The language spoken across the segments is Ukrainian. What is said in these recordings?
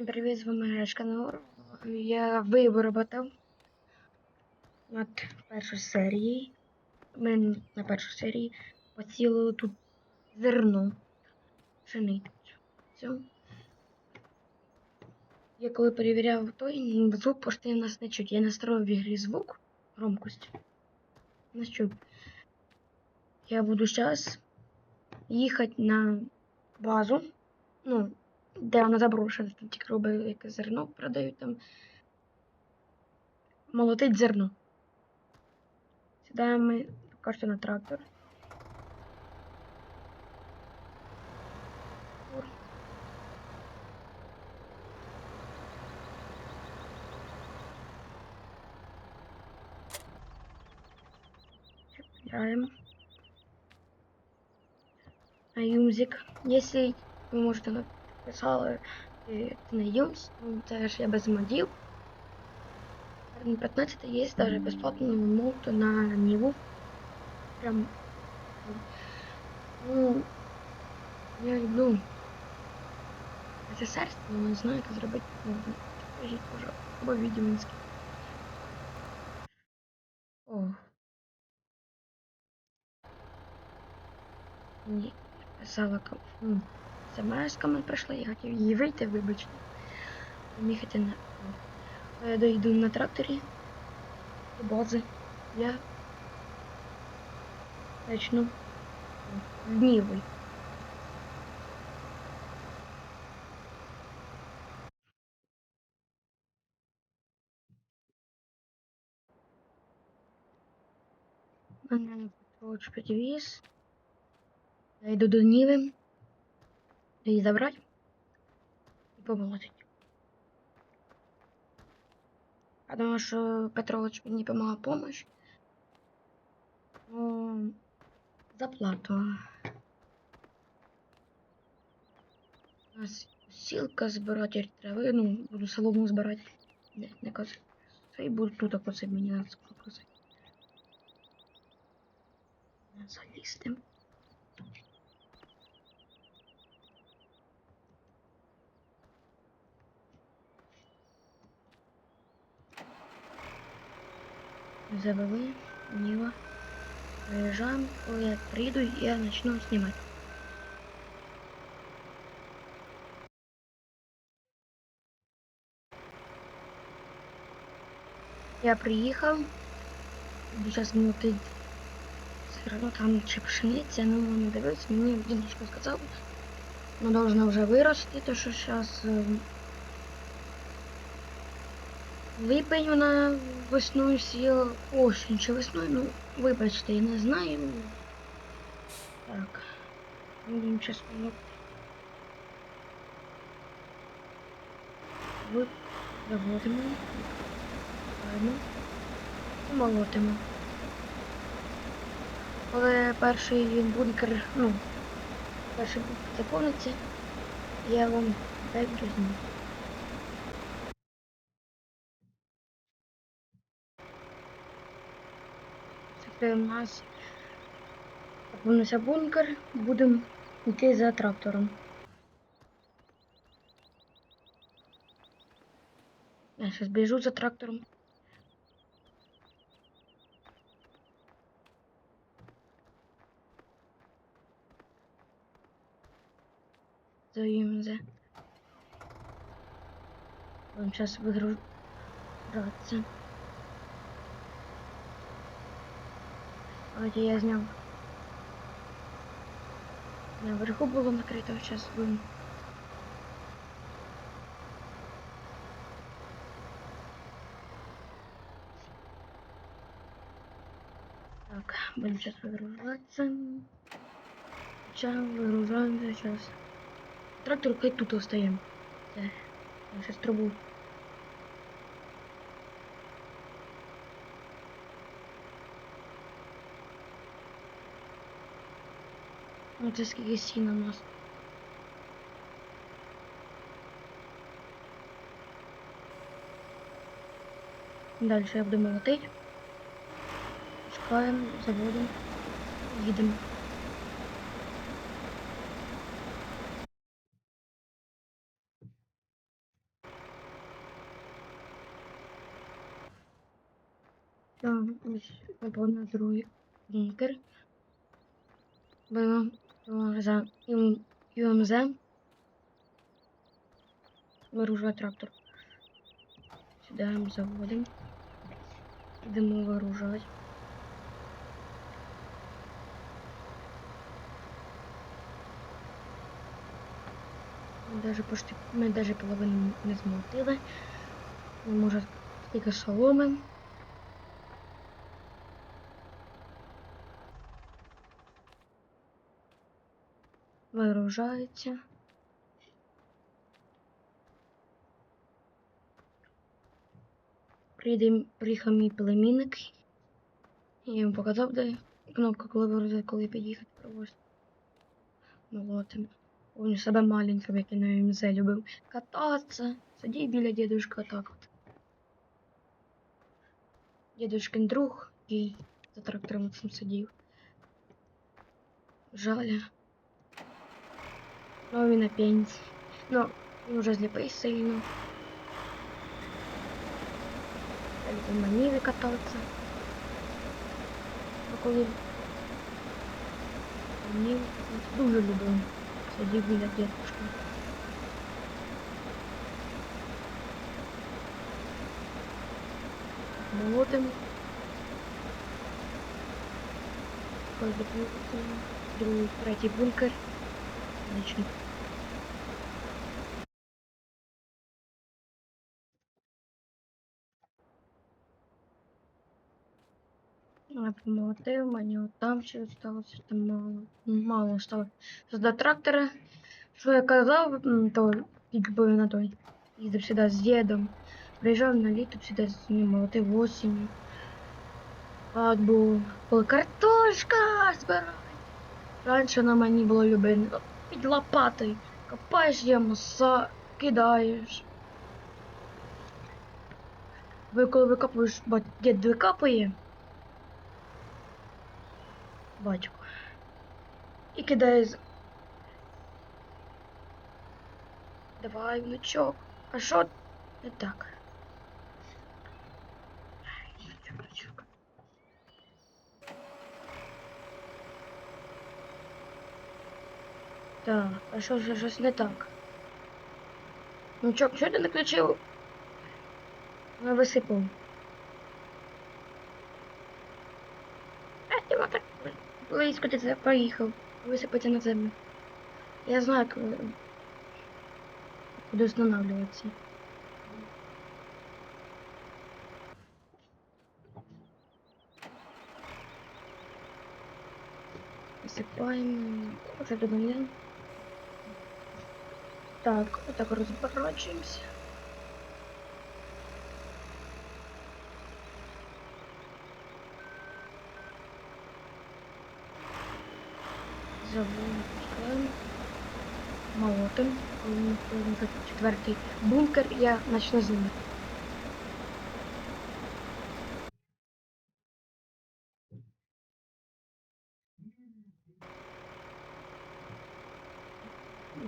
Всім привіт, з вами Гречка Наур. Я виробив над першою серією. Ми на першій серії поцілили тут зерно пшеницю. Я коли перевіряв той, звук почти нас не чуть. Я настроїв в ігрі звук, громкость. Нас чуть. Я буду зараз їхати на базу. Ну, де вона заброшена, там тільки робить яке зерно продають там. Молотить зерно. Сідаємо ми поки що на трактор. Играем. На Юмзик. Если ви можете написали е, на Юмс, ну, це ж я без модів. 15 є даже безплатно мод на Ниву. Прям. Ну, я люблю це серце, але не знаю, як зробити. Ну, Скажіть, пожалуйста, або відео О. Ні, писала ком- смс комент прийшла, я хотів її вийти, вибачте. Їхати на. Я дойду на тракторі до бази. Я почну в Нівий. У мене підвіз. Я йду до Ніви. Її забрати і помолотить. Думаю, що Петрович мені допомагав помощь. Ну, заплату. У нас сілка збирати трави, ну, буду солому збирати. Не, не коси. Це і буду тут оце мені треба покосити. Залізти. Завели. Приезжаем, коли я приеду, я начну снимать. Я приїхав. Буду зараз молотить зерно, там чи пшениця, ну не дивився, мені дідушка сказав, ну должна вже вирости, то що зараз липень вона весною сіла осінь чи весною, ну вибачте, я не знаю. Так. Будемо зараз молотити. Ви. І молотимо. Коли перший бункер, ну, перший бункер заповниться, я вам дай візьму. Нас заповнився бункер, будемо йти за трактором. Я зараз біжу за трактором. за ЮМЗ. Он сейчас выгружаться. Вроде я снял. Наверху было накрыто, сейчас будем. Так, будем сейчас выгружаться. Сейчас выгружаемся сейчас. Трактор хай тут остаємо. Це. Я щас Ну це скільки сіна у я буду отель. Шукаємо, заводим їдемо. Там ось, напевно, другий бункер. Бо ЮМЗ. Вооружай трактор. Сюди заводимо. Йдемо вооружать. Даже почти, ми даже половину не змотили. Може, тільки соломи. Вигружається. Приїде, приїхав мій племінник. Я йому показав, де кнопка, коли вигрузити, коли під'їхати провозити. Молотим. Помню себе маленьким, як я на МЗ любив кататися. Сидів біля дідушка так от. Дідушкин друг, який за трактором сидів. Жаль. Ну, він на пенсії. Ну, він уже зліпий сильно. Я любив маніві кататися. А коли маніві кататися, дуже любив. Сидів біля дідушки. Молотим. Ось допустим, другий, третій бункер. Отлично. Я помолотив, мені там ще осталося, там мало. Мало осталось. До трактора, що я казав, то якби на той. Їздив сюди з дідом. Приїжджав на літо сюди з ним молотив осінню. А от був картошка збирай. Раніше на мені було любимо під лопатою. Копаєш яму, кидаєш. Ви коли викопуєш, бать, дід викопує. Батько. І кидає. з- Давай, внучок. А що не так? Ай, внучок, внучок. Так, а що ж щось не так? Внучок, що ти не включив? Не висипав. А ти так близько ти це проїхав. Висипати на землю. Я знаю, як е, буду встановлюватися. Висипаємо. Уже додаємо. Так, отак розворачуємося. Запускаємо. Молотим. Четвертий бункер, я почну з ними.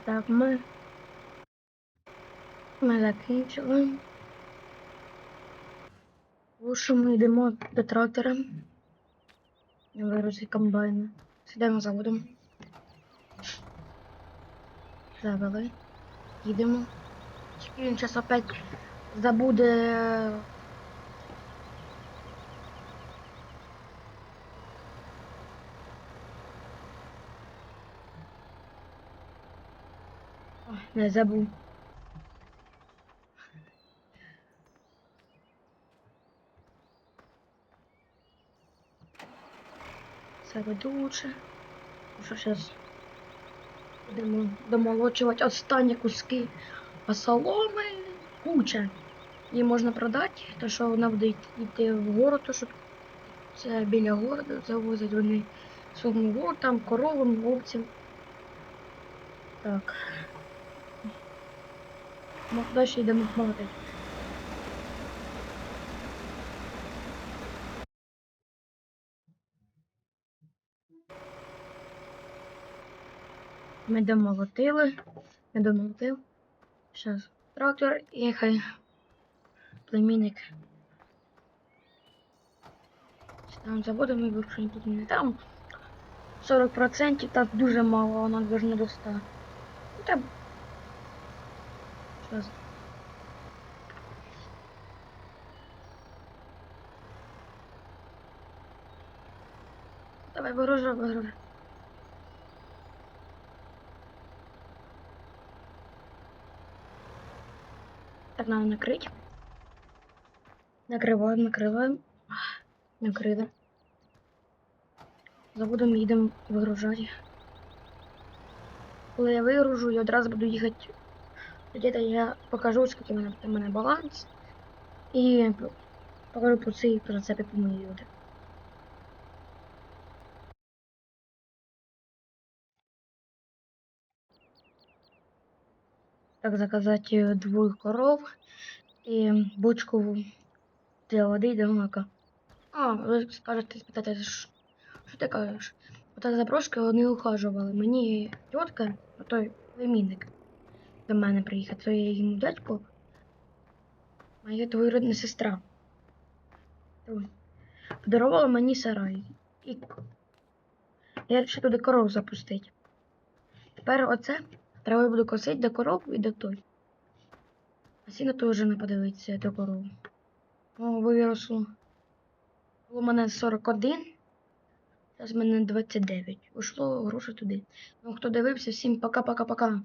Так, ми. Ми закінчили. Лучше ми йдемо до трактора. Вирусі комбайна. Сідаємо заводом. Завели. Їдемо. Він зараз опять забуде. Ой, Не забув. Це лучше. Що зараз будемо домолочувати останні куски. А соломи куча. Її можна продати, то що вона буде йти в город, то що це біля города завозять вони город, там коровам, овцям. Так. Ну, далі йдемо молотити. Ми домолотили. Я домолотив. Зараз трактор і хай племінник Там заводом і вирушення тут не там. 40% так дуже мало, воно должно до 100. Ну, там. Щас. Давай, вигружай, вигружай. Так, надо накрыть. Накриваємо, накриваємо. Накрили. Заводом їдемо вигружати. Коли я вигружу, я одразу буду їхати. Тоді я покажу, скільки в мене, в мене баланс. І покажу по цій прицепі по моїй. Так, заказати двох коров і бочку для води і для молока. А, ви скажете, спитаєте, що, що ти кажеш? Ота запрошки вони ухажували. Мені тітка, той племінник до мене приїхав, то я йому дядько, моя двоюрідна сестра. Подарувала мені сарай. І я вирішив туди коров запустити. Тепер оце треба буду косити до коров і до той. А сіно теж не подивиться до коров. О, виросло. Було мене 41. Зараз в мене 29. Ушло гроші туди. Ну, хто дивився, всім пока-пока-пока.